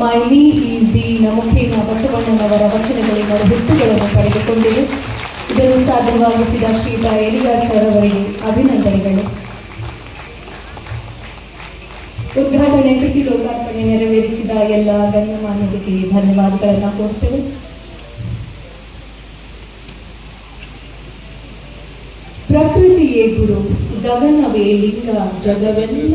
ಮೈ ನೀ is the ನಮುಖೇನ ಬಸವಣ್ಣನವರ ವಚನಗಳಿಂದ ಹುಟ್ಟುಗಳನ್ನು ಪಡೆದುಕೊಂಡಿದೆ. ಇದನ್ನು ಸಾಧ್ಯವಾಗಿಸಿದ ಶ್ರೀತ ಎಲಿಯಾಸ್ ಸರ್ ಅಭಿನಂದನೆಗಳು. ಉದ್ಘಾಟನೆ ಕೃತಿ ಲೋಕಾರ್ಪಣೆ ನೆರವೇರಿಸಿದ ಎಲ್ಲ ಗಣ್ಯಮಾನ್ಯರಿಗೆ ಧನ್ಯವಾದಗಳನ್ನು ಕೊಡ್ತೇವೆ ಪ್ರಕೃತಿಯೇ ಗುರು, ಗಗನವೇ ಲಿಂಗ, ಜಗವೆಲ್ಲ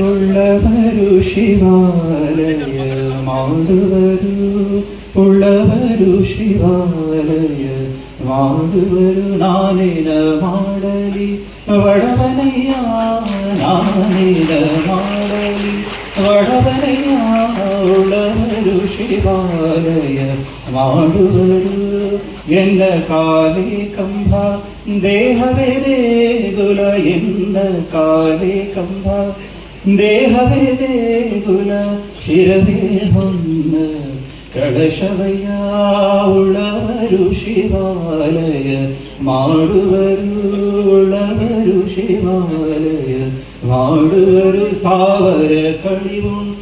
ഉള്ളവരു ശിവാലയ മാധുവരു ഉള്ളവരു ശിവാലയ வாடுவரு நானின மாடலி வடவனையா நானின மாடலி வடவனையா உளவரு சிவாலய வாடுவரு என்ன காலே கம்பா? தேகவே தேகுல என்ன காலே கம்பா? தேகவே தேகுல சிரவே ஒன்ன കളശവയ്യാവുള്ളവരു ശിവാലയ മാടുവരുള്ളവരു ശിവാലയ മാടുവരു സ്ഥാവര കഴിവുണ്ട്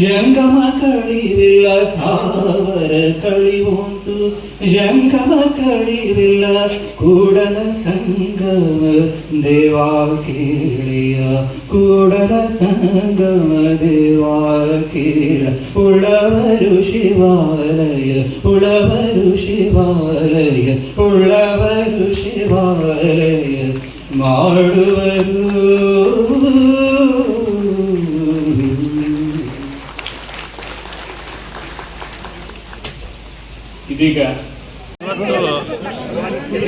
ಜಂಗಮ ಕಳಿವಿಲ್ಲ ಸ್ಥಾವರ ಕಳಿವುಂಟು ಜಂಗಮ ಕಳಿವಿಲ್ಲ ಕೂಡಲ ಸಂಗಮ ದೇವಾ ಕೇಳಿಯ ಕೂಡಲ ಸಂಗಮ ದೇವಾ ಕೇಳ ಉಳವರು ಶಿವಾಲಯ ಉಳವರು ಶಿವಾಲಯ ಉಳವರು ಶಿವಾಲಯ ಮಾಡುವರು ಇದೀಗ ಇವತ್ತು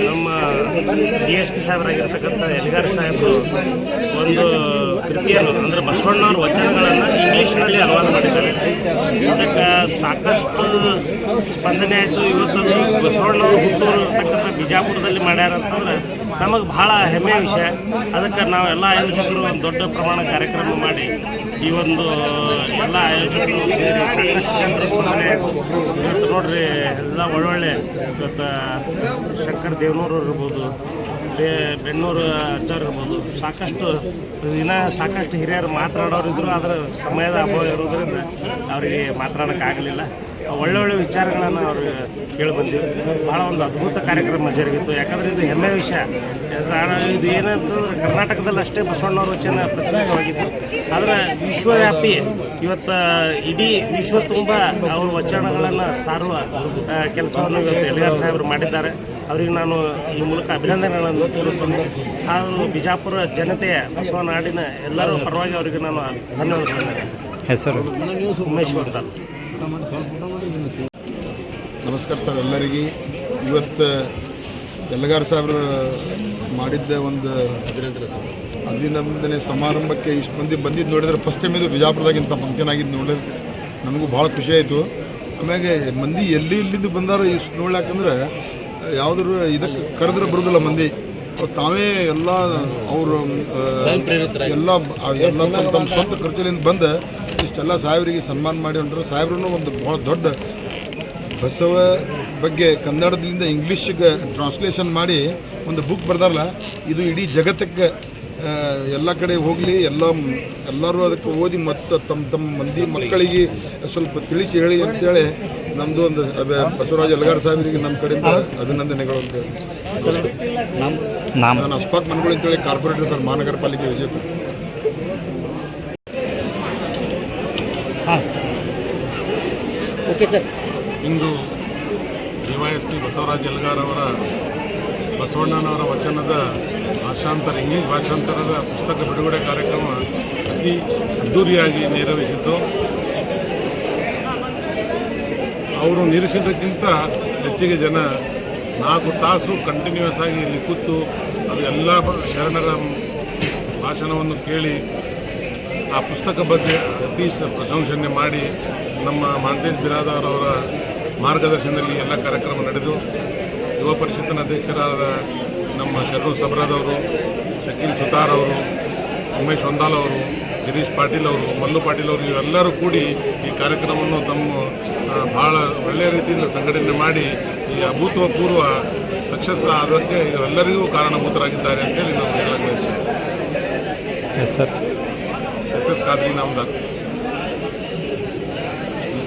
ನಮ್ಮ ಡಿ ಎಸ್ ಪಿ ಸಾಹೇಬರಾಗಿರ್ತಕ್ಕಂಥ ಎಲ್ಗಾರ್ ಸಾಹೇಬರು ಒಂದು ಕೃತಿಯನ್ನು, ಅಂದರೆ ಬಸವಣ್ಣವ್ರ ವಚನಗಳನ್ನು ಇಂಗ್ಲೀಷ್ನಲ್ಲಿ ಅನುವಾದ ಮಾಡಿದ್ದಾರೆ. ಇದಕ್ಕೆ ಸಾಕಷ್ಟು ಸ್ಪಂದನೆ ಆಯಿತು. ಇವತ್ತು ಬಸವಣ್ಣವ್ರ ಹುಟ್ಟೂರು ಇರ್ತಕ್ಕಂಥ ಬಿಜಾಪುರದಲ್ಲಿ ಮಾಡ್ಯಾರ ಅಂತಂದ್ರೆ ನಮಗೆ ಭಾಳ ಹೆಮ್ಮೆಯ ವಿಷಯ. ಅದಕ್ಕೆ ನಾವೆಲ್ಲ ಆಯೋಜಕರು ಒಂದು ದೊಡ್ಡ ಪ್ರಮಾಣ ಕಾರ್ಯಕ್ರಮ ಮಾಡಿ ಈ ಒಂದು, ಎಲ್ಲ ಆಯೋಜಕರು ಸೇರಿ ಸಾಕಷ್ಟು ನೋಡ್ರಿ, ಎಲ್ಲ ಒಳ್ಳೊಳ್ಳೆ, ಇವತ್ತು ಶಂಕರ್ ದೇವನೂರು ಇರ್ಬೋದು ಬೆನ್ನೂರು ಅಜ್ಜರು ಇರ್ಬೋದು, ಸಾಕಷ್ಟು ದಿನ ಸಾಕಷ್ಟು ಹಿರಿಯರು ಮಾತನಾಡೋರು ಇದ್ರು ಅದರ ಸಮಯದ ಅಭಾವ ಇರೋದ್ರಿಂದ ಅವರಿಗೆ ಮಾತನಾಡೋಕ್ಕಾಗಲಿಲ್ಲ ಒಳ್ಳೊಳ್ಳೆ ವಿಚಾರಗಳನ್ನು ಅವರು ಕೇಳಿ ಬಂದಿವಿ ಭಾಳ ಒಂದು ಅದ್ಭುತ ಕಾರ್ಯಕ್ರಮ ಜರುಗಿತ್ತು ಯಾಕಂದರೆ ಇದು ಹೆಮ್ಮೆ ವಿಷಯ. ಇದು ಏನಂತಂದ್ರೆ ಕರ್ನಾಟಕದಲ್ಲಿ ಅಷ್ಟೇ ಬಸವಣ್ಣವ್ರ ವಚನ ಪ್ರಚಲಿತವಾಗಿತ್ತು. ಆದರೆ ವಿಶ್ವವ್ಯಾಪಿ ಇವತ್ತು ಇಡೀ ವಿಶ್ವ ತುಂಬ ಅವ್ರ ವಚನಗಳನ್ನು ಸಾರುವ ಕೆಲಸವನ್ನು ಇವತ್ತು ಎಲ್ಗಾರ್ ಸಾಹೇಬರು ಮಾಡಿದ್ದಾರೆ. ಅವರಿಗೆ ನಾನು ಈ ಮೂಲಕ ಅಭಿನಂದನೆಗಳನ್ನು ತಿಳಿಸ್ತೀನಿ. ಹಾಗೂ ಬಿಜಾಪುರ ಜನತೆಯ ಬಸವ ನಾಡಿನ ಎಲ್ಲರ ಪರವಾಗಿ ಅವರಿಗೆ ನಾನು ಧನ್ಯವಾದಗಳು ಹೆಸರು? ಉಮೇಶ್ ಅಂತ. ನಮಸ್ಕಾರ ಸರ್ ಎಲ್ಲರಿಗೆ. ಇವತ್ತು ಎಲ್ಲಗಾರ ಸಾಹೇಬ್ರು ಮಾಡಿದ್ದ ಒಂದು ಅಭಿನಂದನೆ ಸಮಾರಂಭಕ್ಕೆ ಇಷ್ಟು ಮಂದಿ ಬಂದಿದ್ದು ನೋಡಿದ್ರೆ ಫಸ್ಟ್ ಟೈಮ್ ಇದು ಬಿಜಾಪುರದಾಗಿಂತ ಫಂಕ್ಷನ್ ಆಗಿದ್ದು ನೋಡಿದ್ರೆ ನಮಗೂ ಭಾಳ ಖುಷಿ ಆಯಿತು. ಆಮ್ಯಾಗೆ ಮಂದಿ ಎಲ್ಲಿ ಇಲ್ಲಿದ್ದು ಬಂದಾರ ಇಷ್ಟು ನೋಡ್ಲಾಕಂದ್ರೆ ಯಾವುದ್ರ ಇದಕ್ಕೆ ಕರೆದ್ರೆ ಬರೋದಿಲ್ಲ ಮಂದಿ. ತಾವೇ ಎಲ್ಲ ಅವರು ಎಲ್ಲ ಎಲ್ಲ ತಮ್ಮ ಸ್ವಂತ ಖರ್ಚಿನಿಂದ ಬಂದು ಇಷ್ಟೆಲ್ಲ ಸಾಹೇಬರಿಗೆ ಸನ್ಮಾನ ಮಾಡಿ ಹೊಂಟ್ರು ಸಾಹೇಬ್ರೂ ಒಂದು ಭಾಳ ದೊಡ್ಡ ಬಸವ ಬಗ್ಗೆ ಕನ್ನಡದಿಂದ ಇಂಗ್ಲೀಷಿಗೆ ಟ್ರಾನ್ಸ್ಲೇಷನ್ ಮಾಡಿ ಒಂದು ಬುಕ್ ಬರ್ದಾರಲ್ಲ ಇದು ಇಡೀ ಜಗತ್ತಕ್ಕೆ ಎಲ್ಲ ಕಡೆ ಹೋಗಲಿ ಎಲ್ಲ ಎಲ್ಲರೂ ಅದಕ್ಕೆ ಓದಿ ಮತ್ತು ತಮ್ಮ ತಮ್ಮ ಮಂದಿ ಮಕ್ಕಳಿಗೆ ಸ್ವಲ್ಪ ತಿಳಿಸಿ ಹೇಳಿ ಅಂತೇಳಿ ನಮ್ಮದು ಒಂದು ಬಸವರಾಜ ಎಲ್ಗಾರ್ ಸಾಹೇಬರಿಗೆ ನಮ್ಮ ಕಡೆಯಿಂದ ಅಭಿನಂದನೆಗಳು ಅಂತ ಹೇಳಿ. ನಾನು ಅಸ್ಪಾಕ್ ಮನ್ಗಳು ಅಂತೇಳಿ ಕಾರ್ಪೊರೇಟರ್ ಸರ್ ಮಹಾನಗರ ಪಾಲಿಕೆ ವಿಜಯಪುರ ಓಕೆ ಸರ್. ಇಂದು D Y S T Basavaraj Elgar ಅವರ ಬಸವಣ್ಣನವರ ವಚನದ ಭಾಷಾಂತರ, ಇಂಗ್ಲೀಷ್ ಭಾಷಾಂತರದ ಪುಸ್ತಕ ಬಿಡುಗಡೆ ಕಾರ್ಯಕ್ರಮ ಅತಿ ಅದ್ದೂರಿಯಾಗಿ ನೆರವೇರಿಸಿದ್ದು. ಅವರು ನಿರೀಕ್ಷಿದ್ದಕ್ಕಿಂತ ಹೆಚ್ಚಿಗೆ ಜನ ನಾಲ್ಕು ತಾಸು ಕಂಟಿನ್ಯೂಸ್ ಆಗಿ ಇಲ್ಲಿ ಕೂತು ಅದು ಎಲ್ಲ ಶರಣರ ಭಾಷಣವನ್ನು ಕೇಳಿ ಆ ಪುಸ್ತಕ ಬಗ್ಗೆ ಅತಿ ಪ್ರಶಂಸನೆ ಮಾಡಿ ನಮ್ಮ ಮಾಂತೇಶ್ ಬಿರಾದವರವರ ಮಾರ್ಗದರ್ಶನದಲ್ಲಿ ಎಲ್ಲ ಕಾರ್ಯಕ್ರಮ ನಡೆದು ಯುವ ಪರಿಷತ್ತಿನ ಅಧ್ಯಕ್ಷರಾದ ನಮ್ಮ ಶರಣು ಸಬ್ರಾದವರು ಶಕೀಲ್ ಸುತಾರ್ ಅವರು ಉಮೇಶ್ ಹೊಂದಾಲ್ ಅವರು ಗಿರೀಶ್ ಪಾಟೀಲ್ ಅವರು ಮಲ್ಲು ಪಾಟೀಲ್ ಅವರು ಇವೆಲ್ಲರೂ ಕೂಡಿ ಈ ಕಾರ್ಯಕ್ರಮವನ್ನು ತಮ್ಮ ಭಾಳ ಬಹಳ ಒಳ್ಳೆಯ ರೀತಿಯಿಂದ ಸಂಘಟನೆ ಮಾಡಿ ಈ ಅಭೂತಪೂರ್ವ ಸಕ್ಸಸ್ ಆಗೋಕ್ಕೆ ಇವರೆಲ್ಲರಿಗೂ ಕಾರಣಭೂತರಾಗಿದ್ದಾರೆ ಅಂತೇಳಿ ನಾವು ಹೇಳಕ್ಕೆ ಬಯಸ್ತೇವೆ. S sir S S Khadri Namdar.